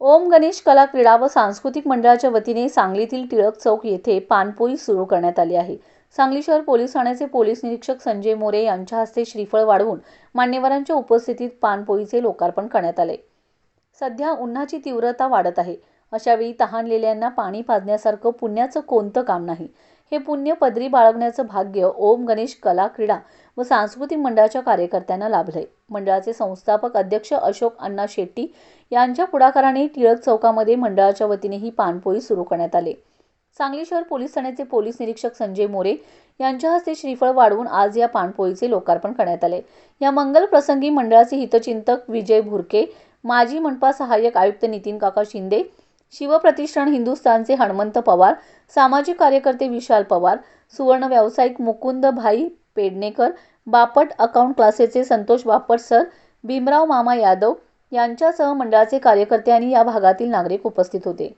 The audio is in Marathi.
ओम गणेश कला क्रीडा व सांस्कृतिक मंडळाच्या वतीने सांगलीतील टिळक चौक येथे पानपोई सुरू करण्यात आली आहे. सांगली शहर पोलीस ठाण्याचे पोलीस निरीक्षक संजय मोरे यांच्या हस्ते श्रीफळ वाढवून मान्यवरांच्या उपस्थितीत पानपोईचे लोकार्पण करण्यात आले. सध्या उन्हाची तीव्रता वाढत आहे. अशावेळी तहानलेल्यांना पाणी पाजण्यासारखं पुण्याचं कोणतं काम नाही. हे पुण्य पदरी बाळगण्याचं भाग्य ओम गणेश कला क्रीडा व सांस्कृतिक मंडळाच्या कार्यकर्त्यांना लाभले. मंडळाचे संस्थापक अध्यक्ष अशोक अण्णा शेट्टी यांच्या पुढाकाराने टिळक चौकामध्ये मंडळाच्या वतीने ही पाणपोळी सुरू करण्यात आले. सांगली शहर पोलीस ठाण्याचे पोलीस निरीक्षक संजय मोरे यांच्या हस्ते श्रीफळ वाढवून आज या पाणपोळीचे लोकार्पण करण्यात आले. या मंगल प्रसंगी मंडळाचे हितचिंतक विजय भुरके माजी मनपा सहाय्यक आयुक्त नितीन काका शिंदे शिवप्रतिष्ठान हिंदुस्थानचे हणमंत पवार सामाजिक कार्यकर्ते विशाल पवार सुवर्ण व्यावसायिक मुकुंद भाई पेडणेकर बापट अकाउंट क्लासेसचे संतोष बापट सर भीमराव मामा यादव यांच्यासह मंडळाचे कार्यकर्ते आणि या भागातील नागरिक उपस्थित होते.